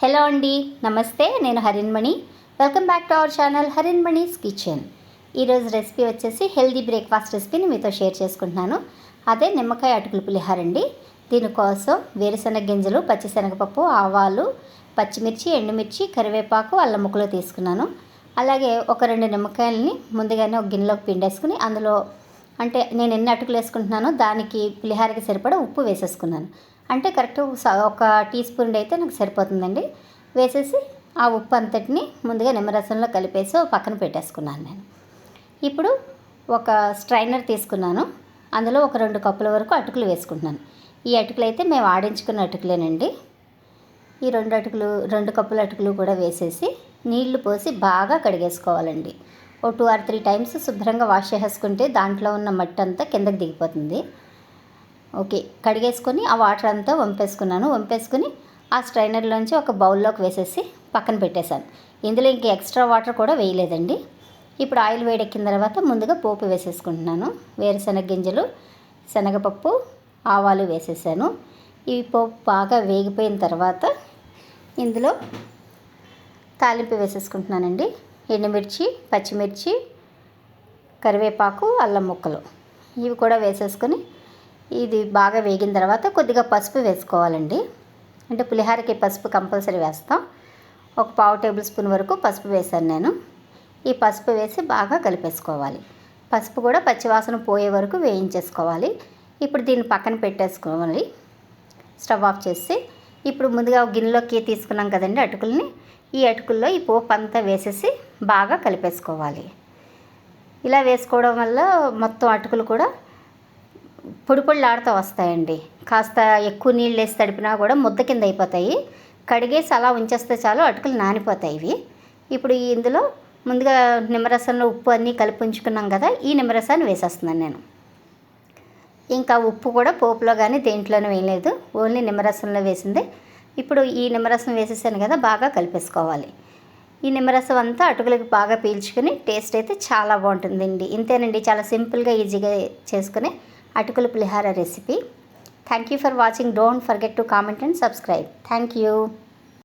Hello అండి నమస్తే నేను Harinmani welcome back to our channel Harinmani's kitchen ఈరోజు రెసిపీ వచ్చేసి హెల్దీ బ్రేక్ఫాస్ట్ రెసిపీని మీతో షేర్ చేసుకుంటున్నాను. అదే నిమ్మకాయ అటుకులు పులిహార అండి. దీనికోసం వేరుశనగ గింజలు పచ్చిశనగపప్పు ఆవాలు పచ్చిమిర్చి ఎండుమిర్చి కరివేపాకు అల్లం ముక్కలు తీసుకున్నాను. అలాగే ఒక రెండు నిమ్మకాయలని ముందుగానే ఒక గిన్నెలోకి పిండేసుకుని అందులో అంటే నేను ఎన్ని అటుకులు వేసుకుంటున్నానో దానికి పులిహారకి సరిపడా ఉప్పు వేసేసుకున్నాను. అంటే కరెక్ట్ స- ఒక టీ స్పూన్ అయితే నాకు సరిపోతుందండి. వేసేసి ఆ ఉప్పు అంతటిని ముందుగా నిమ్మరసంలో కలిపేసి ఓ పక్కన పెట్టేసుకున్నాను నేను. ఇప్పుడు ఒక స్ట్రైనర్ తీసుకున్నాను. అందులో ఒక రెండు కప్పుల వరకు అటుకులు వేసుకుంటున్నాను. ఈ అటుకులు అయితే మేము ఆడించుకున్న అటుకులేనండి. ఈ రెండు అటుకులు రెండు కప్పుల అటుకులు కూడా వేసేసి నీళ్ళు పోసి బాగా కడిగేసుకోవాలండి. ఓ టూ ఆర్ త్రీ టైమ్స్ శుభ్రంగా వాష్ చేసేసుకుంటే దాంట్లో ఉన్న మట్టి అంతా కిందకి దిగిపోతుంది. ఓకే కడిగేసుకొని ఆ వాటర్ అంతా వంపేసుకున్నాను. వంపేసుకుని ఆ స్ట్రైనర్లోంచి ఒక బౌల్లోకి వేసేసి పక్కన పెట్టేశాను. ఇందులో ఇంక ఎక్స్ట్రా వాటర్ కూడా వేయలేదండి. ఇప్పుడు ఆయిల్ వేడెక్కిన తర్వాత ముందుగా పోపు వేసేసుకుంటున్నాను. వేరుశనగ గింజలు శనగపప్పు ఆవాలు వేసేసాను. ఈ పోపు బాగా వేగిపోయిన తర్వాత ఇందులో తాలింపు వేసేసుకుంటున్నానండి. ఎండుమిర్చి పచ్చిమిర్చి కరివేపాకు అల్లం ముక్కలు. ఇవి కూడా వేసేసుకొని ఇది బాగా వేగిన తర్వాత కొద్దిగా పసుపు వేసుకోవాలండి. అంటే పులిహారకి పసుపు కంపల్సరీ వేస్తాం. ఒక పావు టేబుల్ స్పూన్ వరకు పసుపు వేసాను నేను. ఈ పసుపు వేసి బాగా కలిపేసుకోవాలి. పసుపు కూడా పచ్చివాసన పోయే వరకు వేయించేసుకోవాలి. ఇప్పుడు దీన్ని పక్కన పెట్టేసుకోవాలి. స్టవ్ ఆఫ్ చేసి ఇప్పుడు ముందుగా గిన్నెలోకి తీసుకున్నాం కదండి అటుకుల్ని. ఈ అటుకుల్లో ఈ పోపు అంతా వేసేసి బాగా కలిపేసుకోవాలి. ఇలా వేసుకోవడం వల్ల మొత్తం అటుకులు కూడా పొడిపొడిలాడుతూ వస్తాయండి కాస్త ఎక్కువ నీళ్ళు వేసి తడిపినా కూడా ముద్ద కింద అయిపోతాయి. కడిగేసి అలా ఉంచేస్తే చాలు అటుకులు నానిపోతాయి ఇవి. ఇప్పుడు ఇందులో ముందుగా నిమ్మరసంలో ఉప్పు అన్నీ కలిపి ఉంచుకున్నాం కదా ఈ నిమ్మరసాన్ని వేసేస్తున్నాను నేను. ఇంకా ఉప్పు కూడా పోపులో కానీ దేంట్లోనూ వేయలేదు ఓన్లీ నిమ్మరసంలో వేసిందే. ఇప్పుడు ఈ నిమ్మరసం వేసేసాను కదా బాగా కలిపేసుకోవాలి. ఈ నిమ్మరసం అంతా అటుకులకి బాగా పీల్చుకుని టేస్ట్ అయితే చాలా బాగుంటుందండి. ఇంతేనండి చాలా సింపుల్గా ఈజీగా చేసుకుని అటుకుల pulihora recipe. Thank you for watching don't forget to comment and subscribe thank you